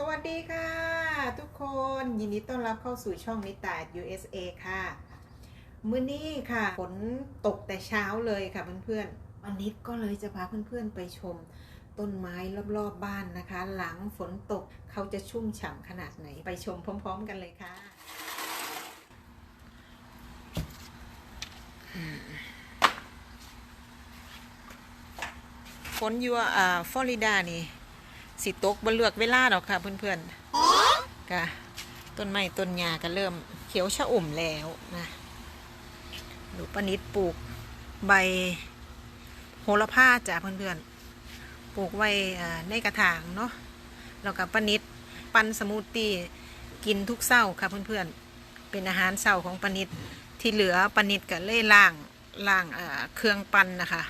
สวัสดีค่ะ ทุกคนยินดีต้อนรับเข้าสู่ช่องนิตา USA ค่ะ มื้อนี้ค่ะฝนตกแต่เช้าเลยค่ะเพื่อนๆวันนี้ก็เลยจะพาเพื่อนๆไปชม ต้นไม้รอบๆบ้านนะคะ หลังฝนตกเขาจะชุ่มฉ่ำขนาดไหนไปชมพร้อม ๆ กันเลยค่ะฝนอยู่อ่าฟลอริดานี่ สิตกบ่เลือกเวลาดอกค่ะเพื่อนๆก็ต้นไม้ต้นหญ้าก็เริ่มเขียวชะอุ่มแล้วนะหนูปนิดปลูกใบโหระพาจ้ะเพื่อนๆ ปลูกไว้ในกระถางเนาะแล้วก็ปนิดปั้นสมูทตี้กินทุกเช้าค่ะเพื่อนๆ เป็นอาหารเช้าของปนิดที่เหลือปนิดก็เล่ล่างล่างเครื่องปั้นนะคะ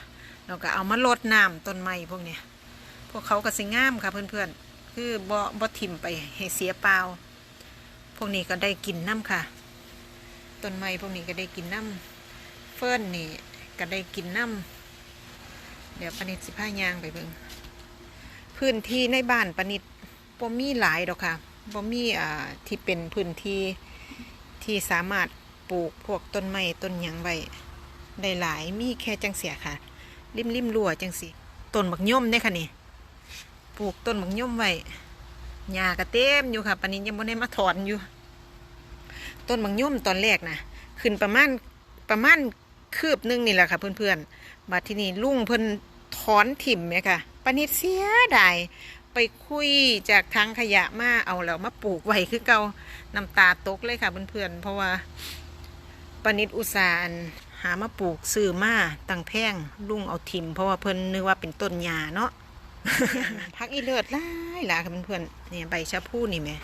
แล้วก็เอามาลดน้ำต้นไม้พวกเนี้ย วกเขาก็สิงามค่ะเพื่อนๆ คือบ่บ่ทิมไปให้เสียเปล่า พวกนี้ก็ได้กินน้ำค่ะ ต้นไม้พวกนี้ก็ได้กินน้ำเฟิร์นนี่ก็ได้กินน้ำเดี๋ยวปนิดสิพายางไปเบิ่งพื้นที่ในบ้านปนิดบ่มีหลายดอกค่ะบ่มีอ่าที่เป็นพื้นที่ที่สามารถปลูกพวกต้นไม้ต้นหยังไว้ได้หลายมีแค่จังเสียค่ะ ริมริมรั้วจังสิต้นบักย่อมเนี่ยค่ะนี่ ปลูกต้นบักย่อมไว้หญ้าก็เต็มอยู่ค่ะปานนี้ยังบ่ได้มาถอนอยู่ ต้นบักย่อมตอนแรกนะขึ้นประมาณประมาณคืบหนึงนี่แหละค่ะ เพื่อนๆบัดที่นี่ลุงเพิ่นถอนถิ่มเนี่ยค่ะปานนี้เสียดายไปคุยจากทางขยะมาเอาแล้วมาปลูกไว้คือเกาน้ำตาตกเลยค่ะเพื่อนๆเพราะว่าปานิดอุตสาห์หามาปลูกซื้อมาตั้งแพงลุงเอาทิมเพราะว่าเพิ่นนึกว่าเป็นต้นหญ้าเนาะ พักอีเลิศหลายหลายค่ะเพื่อนๆเนี่ยใบชะพูนี่แหม่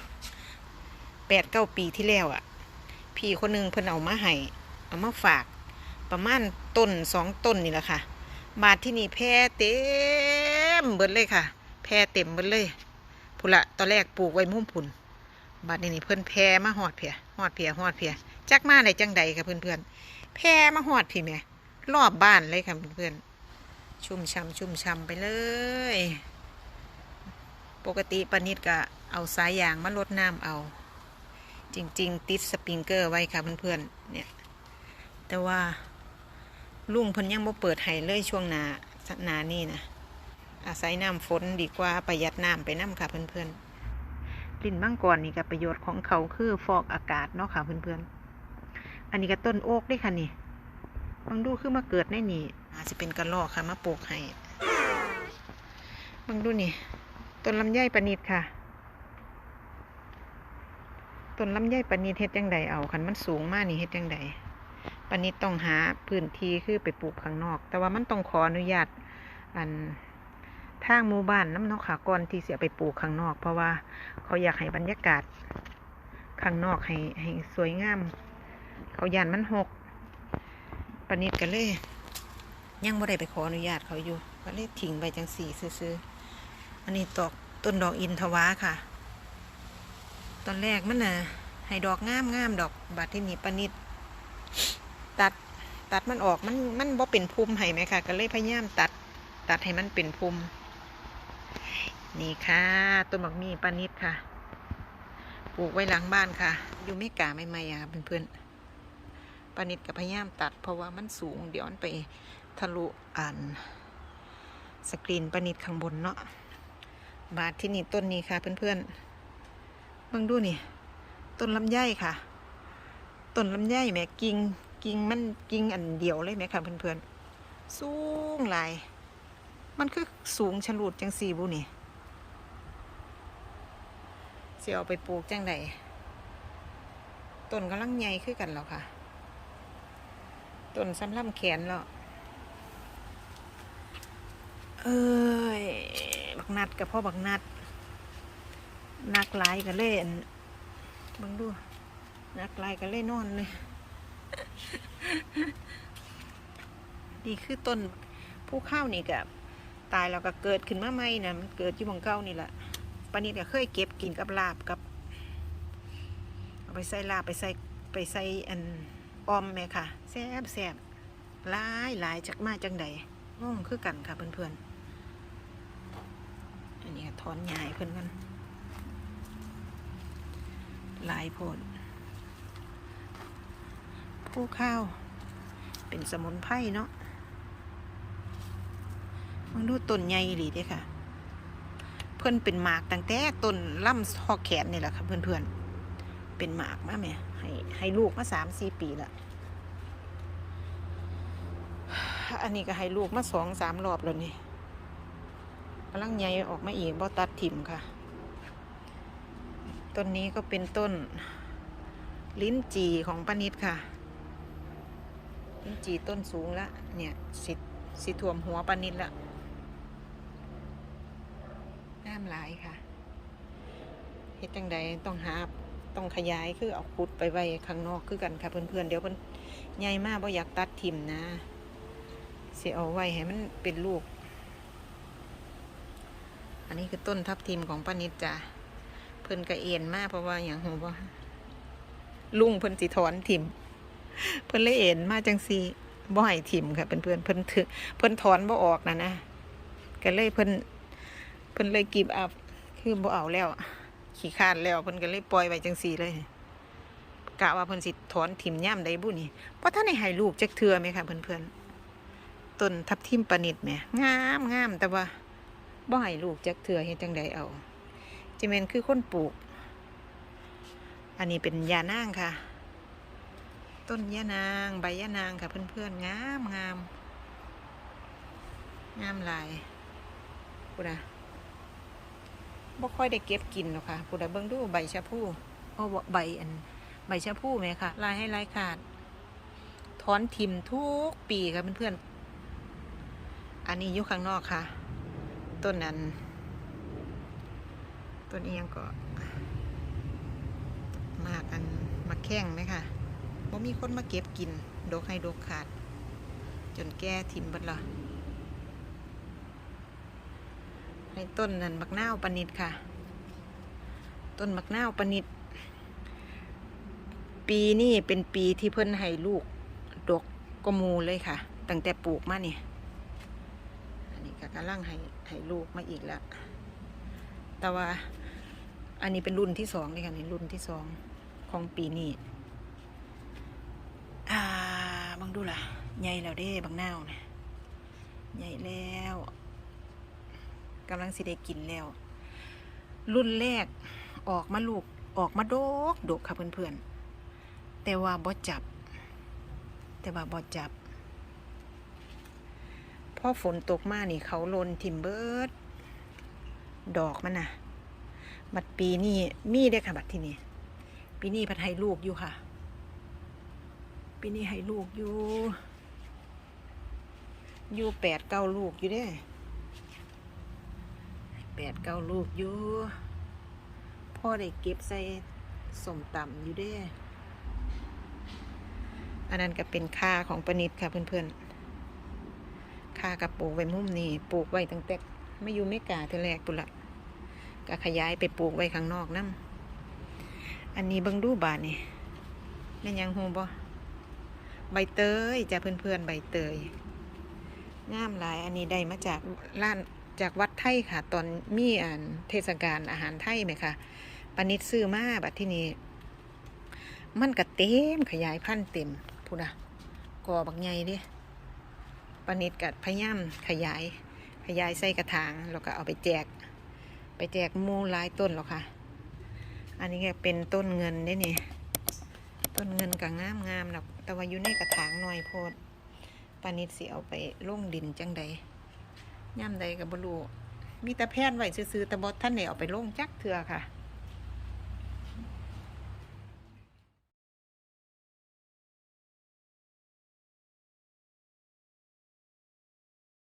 แปดเก้าปีที่แล้วอะ่ะ พี่คนหนึงเพิ่นเอามาให้เอามาฝาก ประมาณต้นสองต้นนี่แหละค่ะ บาทที่นี่แพร่เต็มเบิดเลยค่ะ แพร่เต็มเบิดเลยพุนละตอนแรกปลูกไว้มุ่มผุนบาทนี้นี่เพิ่อนแพร่มาหอดเพียหอดเพียหอดเพียจักมาในจังใดค่ะเพื่อนๆแพร่มาหอดพี่แหม่รอบบ้านเลยค่ะเพื่อนๆ ชุ่มช่ำชุ่มช่ำไปเลย ปกติปนิดก็เอาสายยางมาลดน้ำเอา จริง ๆ ติดสปริงเกอร์ไว้ค่ะเพื่อนๆเนี่ย แต่ว่าลุงเพิ่นยังบ่เปิดให้เลยช่วงนาหนานี่นะอาศัยน้ำฝนดีกว่าประหยัดน้ำไปน้ำค่ะเพื่อนๆลิ้นมังกรนี่กับประโยชน์ของเขาคือฟอกอากาศเนาะค่ะเพื่อนๆอันนี้ก็ต้นโอ๊กด้วยค่ะนี่บางดูคือมาเกิดในนี่ อาจจะเป็นกระรอกค่ะมาปลูกให้บางดูนี่ต้นลำไยปานิดค่ะต้นลำไยปานิดเฮ็ดจังใดเอาคันมันสูงมากนี่เฮ็ดจังใดปานิดต้องหาพื้นที่คือไปปลูกข้างนอก แต่ว่ามันต้องขออนุญาตอันทางหมู่บ้านน้ำนกขาก่อนที่เสียไปปลูกข้างนอก เพราะว่าเขาอยากให้บรรยากาศข้างนอกให้ให้สวยงาม เขายานมันหกปานิดกันเลย ยังบ่ได้ไปขออนุญาตเขาอยู่ก็เลยทิ้งไปจังสี่ซื้อๆอันนี้ตอกต้นดอกอินทวาค่ะ ตอนแรกมันน่ะให้ดอกงามงามดอกบาดที่นี่ปนิดตัดตัดมันออกมันมันบ่เป็นภูมิให้ไหมค่ะ ก็เลยพยายามตัดตัดให้มันเป็นภูมินี่ค่ะต้นบักมีปานิดค่ะ ปลูกไว้หลังบ้านค่ะ อยู่ไม่กาไม่ไม่ๆอะค่ะเพื่อนๆปานิดกับพยายามตัดเพราะว่ามันสูงเดี๋ยวมันไป ทะลุอ่านสกรีนปานิดข้างบนเนาะบาทที่นี่ต้นนี้ค่ะเพื่อนๆเบิ่งดูนี่ ต้นลำไยค่ะ ต้นลำไยแหม่กิ่งกิ่งมันกิ่งอันเดียวเลยไหมค่ะเพื่อนๆ สูงหลาย มันคือสูงฉลูดจังสี่บุนี่เสียเอาไปปลูกจังใดต้นกำลังใหญ่ขึ้นกันแล้วค่ะ ต้นสำลับแขนแล้ว เอ้ยบักนัดกับพ่อบักนัด นักหลายกันเล่นบังดู นักหลายกันเล่นนอนเลยนี่คือต้นผู้ข้าวนี่กับตายแล้วก็เกิดขึ้นมาใหม่นะมันเกิดอยู่บนเก้านี่แหละปานิดก็เคยเก็บกินกับลาบกับ เอาไปใส่ลาบไปใส่ไปใส่อันออมแม่ค่ะแซ่บแซ่บหลายหลายจากมาจังใดงงคือกันค่ะเพื่อนๆ อันนี้ก็ถอนใหญ้าให้เพื่อนกันลายพดผู้ข้าว เป็นสมุนไพรเนาะมันดูต้นใหญ่ดีเด้ค่ะ เพื่อนเป็นหมากตั้งแต่ต้นล่ำทอแขนนี่แหละค่ะเพื่อนๆ เป็นหมากมาแม่ให้ให้ลูกมาสามสี่ปีละอันนี้ก็ให้ลูกมาสองสามรอบแล้วนี่ กำลังใหญ่ออกมาอีกบ่ตัดถิ่มค่ะ ต้นนี้ก็เป็นต้น ลิ้นจีของป้านิดค่ะ ลิ้นจีต้นสูงละเนี่ยสิสิถ่วมหัวป้านิดละน้ำหลายค่ะเฮ็ดจังใดต้องหาต้องขยายคือเอาขุดไปไว้ข้างนอกคือกันค่ะเพื่อนๆเดี๋ยวเพิ่อนใหญ่มากบ่อยากตัดถิ่มนะเสิเอาไว้ให้มันเป็นลูก อันนี้คือต้นทับทิมของป้านิดจ้ะเพิ่นกระเอ็นมากเพราะว่าอย่างหัวว่าลุงเพิ่นสิถอนทิมเพิ่นเลยเอ็นมาจังสีบ่ให้ทิมค่ะเพื่อนเพื่อนเพิ่นถือเพิ่นถอนบ่ออกนะนะก็เลยเพิ่นเพิ่นเลยกีบอับคือบ่เอาแล้ว ขี้คานแล้วเพิ่นก็เลยปล่อยไว้จังสีเลยกะว่าเพิ่นสิถอนทิมย่ำได้บุนี่เพราะท่านให้ให้ลูกจักเทือไหมค่ะเพื่อนเพื่อนต้นทับทิมประนิดแหมงามงามแต่ว่า บ่ให้ลูกจักเถื่อเฮ็ดจังใดเอาจิแมนคือคนปลูก อันนี้เป็นยานางค่ะ ต้นยานางใบยานางค่ะเพื่อนๆงามงามงามลายพูดนะบ่ค่อยได้เก็บกินหรอกค่ะพูดนะเบิ่งดูใบชะพูโอ้ใบอัน ใบชะพูไหมค่ะ ลายให้ลายขาดถอนทิมทุกปีค่ะเพื่อนๆอันนี้อยู่ข้างนอกค่ะ ต้นนั้น ต้นนี้ยังก็มากอันมาแข้งไหมค่ะว่ามีคนมาเก็บกิน ดกให้ดกขาด จนแก่ทิมบัดละในต้นนั้นมักนาวปนิดค่ะ ต้นมักนาวปนิด ปีนี้เป็นปีที่เพิ่นให้ลูก ดกกมูเลยค่ะ ตั้งแต่ปลูกมาเนี่ย ก็กำลังให้ให้ลูกมาอีกแล้ว แต่ว่าอันนี้เป็นรุ่นที่สองเลยค่ะในรุ่นที่สองของปีนี้อ่าบังดูล่ะ ใหญ่แล้วเด้บางนาวเนี่ยใหญ่แล้วกำลังสิได้กินแล้ว รุ่นแรกออกมาลูกออกมาโดกดกค่ะเพื่อนๆแต่ว่าบ่จับ แต่ว่าบ่จับ อฝนตกมานี่เขาลนทิมเบิร์ดดอกมันน่ะบัดปีนี้มีได้ค่ะบัดที่นี่ปีนี้พัดให้ลูกอยู่ค่ะ ปีนี้ให้ลูกอยู่อยู่แปดเก้าลูกอยู่เด้แปดเก้าลูกอยู่พ่อได้เก็บใส่สมต่ำอยู่เด้อันนั้นก็เป็นค่าของปนิดค่ะเพื่อนๆ ค่ากระปลูกไว้มุมนี้ปลูกไว้ตั้งแต่ไม่อยู่ไม่กาเทอแรกปุ่ละก็ขยายไปปลูกไว้ข้างนอกน้ำอันนี้เบิ่งดูบานนี่แม่ยังหูบ่ใบเตยจ้ะเพื่อนๆใบเตยงามหลายอันนี้ได้มาจากร้านจากวัดไทยค่ะ ตอนมีอ่นเทศกาลอาหารไทยไหมคะปนิดซื้อมาบัดที่นี่มันก็เต็มขยายพันธุ์เต็มพูดนะกอบักใหญ่ดิ ปนิดกับพยายามขยาย ขยายใส่กระถางแล้วก็เอาไปแจก ไปแจกมูลายต้นหรอกค่ะ อันนี้ก็เป็นต้นเงินได้นี่ต้นเงินก็งามงามๆนะแต่ว่าอยู่ในกระถางหน่อยโพดปานิดสิเอาไปลงดินจังใดย่ำใดกับบลูมีแต่แพทย์ไว้ซื้อๆแต่บอท่านเนี่ยเอาไปลงจักเถื่อค่ะ